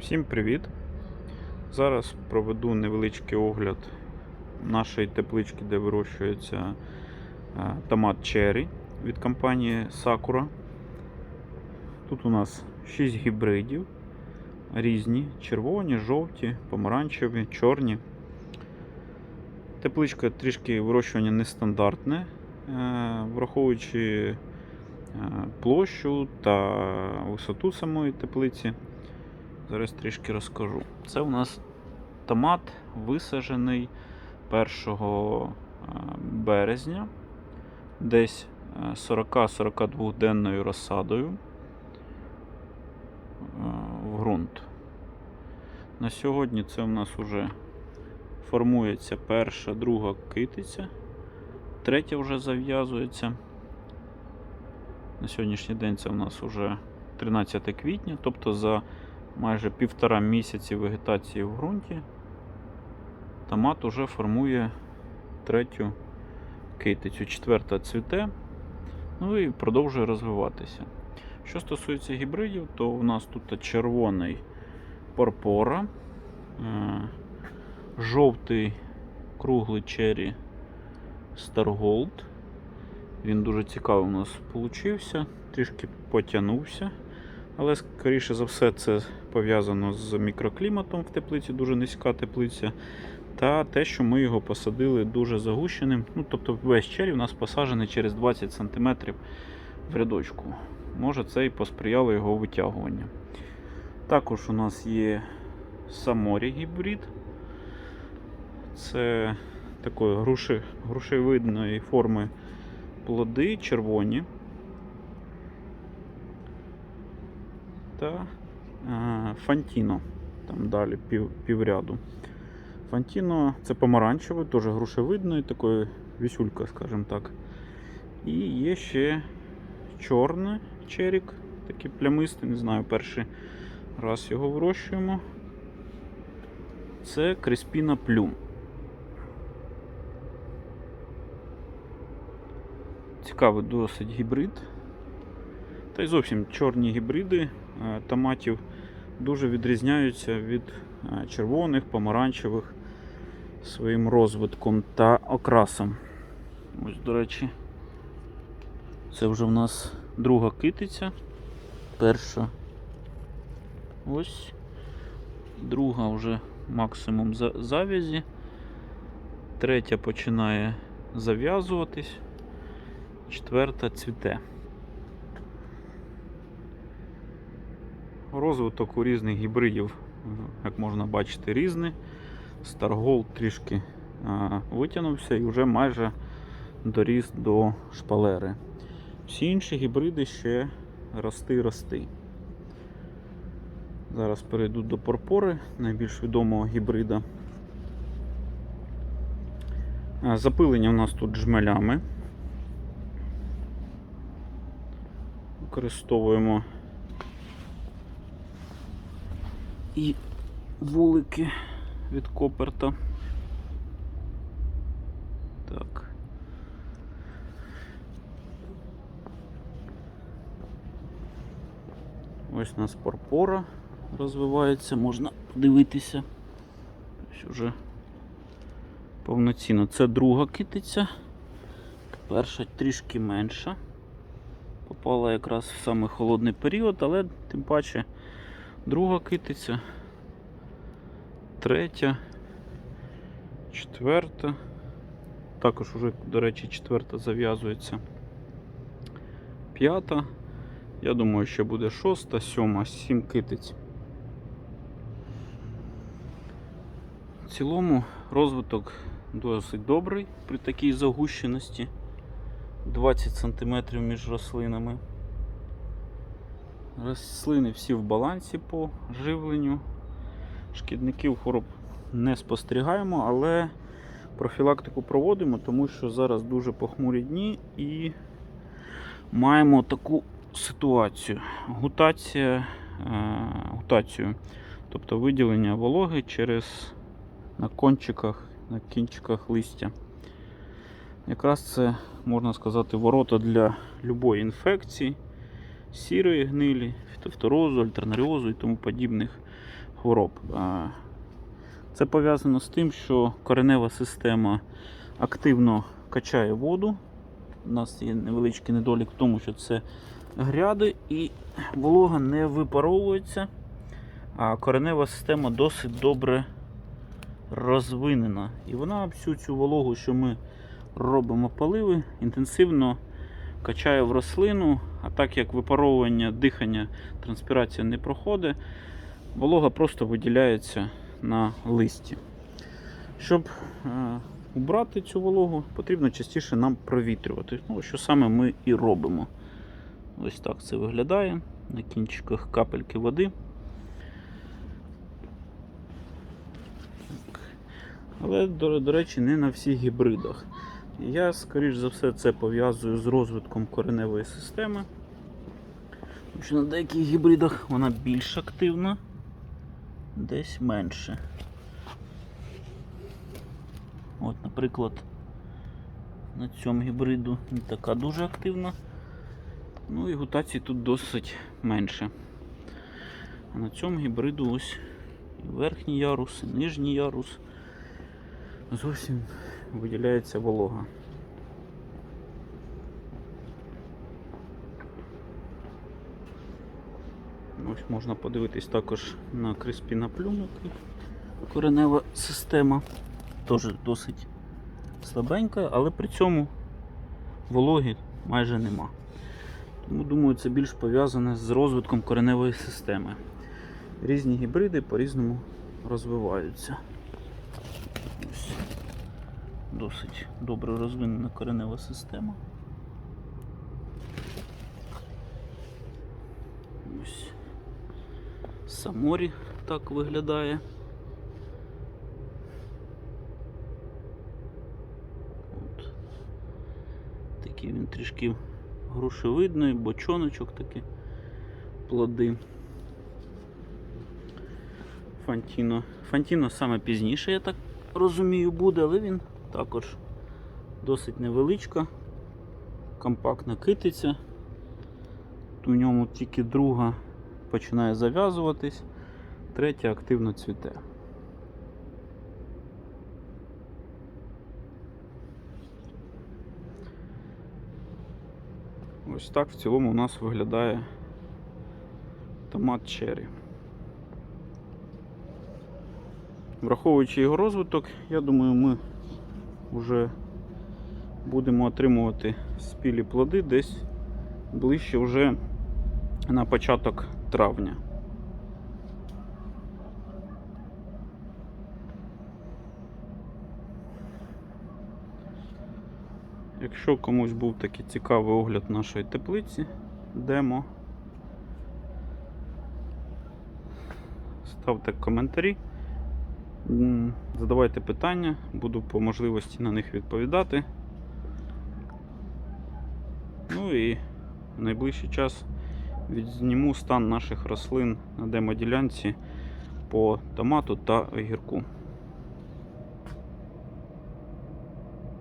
Всім привіт! Зараз проведу невеличкий огляд нашої теплички, де вирощується е, томат черрі від компанії Sakura. Тут у нас 6 гібридів різні: червоні, жовті, помаранчеві, чорні. Тепличка трішки вирощування нестандартне, е, враховуючи е, площу та висоту самої теплиці. Зараз трішки розкажу. Це у нас томат висаджений 1 е, березня, десь е, 40-42 денною розсадою е, в ґрунт. На сьогодні це у нас вже формується перша, друга китиця, третя вже зав'язується. На сьогоднішній день це у нас вже 13 квітня, тобто за майже півтора місяці вегетації в ґрунті, томат уже формує третю китицю, четверта цвіте, ну і продовжує розвиватися. Що стосується гібридів, то у нас тут червоний порпора, е, жовтий круглий черрі Stargold. Він дуже цікавий у нас получився, трішки потягнувся. Але, скоріше за все, це пов'язано з мікрокліматом в теплиці, дуже низька теплиця. Та те, що ми його посадили дуже загущеним. Ну, тобто весь черрі у нас посаджений через 20 см в рядочку. Може, це і посприяло його витягуванню. Також у нас є саморі гібрид. Це такої груши, грушевидної форми плоди червоні. та Фантіно. Там далі пів, півряду. Фантіно це помаранчевий, теж грушевидної, такої вісюлька, скажімо так. І є ще чорний черік, такий плямистий, не знаю, перший раз його вирощуємо. Це Креспіна Плюм. Цікавий досить гібрид. Та й зовсім чорні гібриди е, томатів дуже відрізняються від е, червоних, помаранчевих своїм розвитком та окрасом. Ось, до речі, це вже в нас друга китиця. Перша. Ось. Друга вже максимум зав'язі. Третя починає зав'язуватись. Четверта цвіте. Розвиток у різних гібридів, як можна бачити, різний. Старгол трішки витягнувся і вже майже доріс до шпалери. Всі інші гібриди ще рости рости. Зараз перейду до порпори, найбільш відомого гібрида. Запилення у нас тут жмелями. Використовуємо і вулики від Коперта. Так. Ось у нас порпора розвивається, можна подивитися. Ось уже повноцінно. Це друга китиця. Перша трішки менша. Попала якраз в самий холодний період, але тим паче друга китиця, третя, четверта. Також уже, до речі, четверта зав'язується. П'ята. Я думаю, ще буде шоста, сьома, сім китиць. В цілому розвиток досить добрий при такій загущеності 20 см між рослинами. Рослини всі в балансі по живленню. Шкідників хвороб не спостерігаємо, але профілактику проводимо, тому що зараз дуже похмурі дні і маємо таку ситуацію. Гутація, е, гутацію, тобто виділення вологи через на кончиках, на кінчиках листя. Якраз це, можна сказати, ворота для любої інфекції сірої гнилі, фітофторозу, альтернаріозу і тому подібних хвороб. Це пов'язано з тим, що коренева система активно качає воду. У нас є невеличкий недолік в тому, що це гряди і волога не випаровується, а коренева система досить добре розвинена. І вона всю цю вологу, що ми робимо поливи, інтенсивно качає в рослину, а так як випаровування, дихання, транспірація не проходить, волога просто виділяється на листі. Щоб е, убрати цю вологу, потрібно частіше нам провітрювати. Ну, що саме ми і робимо. Ось так це виглядає. На кінчиках капельки води. Але, до, до речі, не на всіх гібридах. Я, скоріш за все, це пов'язую з розвитком кореневої системи. Тому що на деяких гібридах вона більш активна, десь менше. От, наприклад, на цьому гібриду не така дуже активна. Ну і гутацій тут досить менше. А на цьому гібриду ось і верхній ярус, і нижній ярус. Зовсім виділяється волога. Ось можна подивитись також на криспіна плюники. Коренева система. Теж досить слабенька, але при цьому вологи майже нема. Тому думаю, це більш пов'язане з розвитком кореневої системи. Різні гібриди по-різному розвиваються. Досить добре розвинена коренева система. Ось. Саморі так виглядає. От. Такий він трішки грушевидний, бочоночок такий, плоди. Фантіно. Фантіно саме пізніше, я так розумію, буде, але він також досить невеличка, компактна китиця. У ньому тільки друга починає зав'язуватись, третя активно цвіте. Ось так в цілому у нас виглядає томат черрі. Враховуючи його розвиток, я думаю, ми вже будемо отримувати спілі плоди десь ближче вже на початок травня. Якщо комусь був такий цікавий огляд нашої теплиці, демо, ставте коментарі, задавайте питання, буду по можливості на них відповідати. Ну і в найближчий час відзніму стан наших рослин на демоділянці по томату та огірку.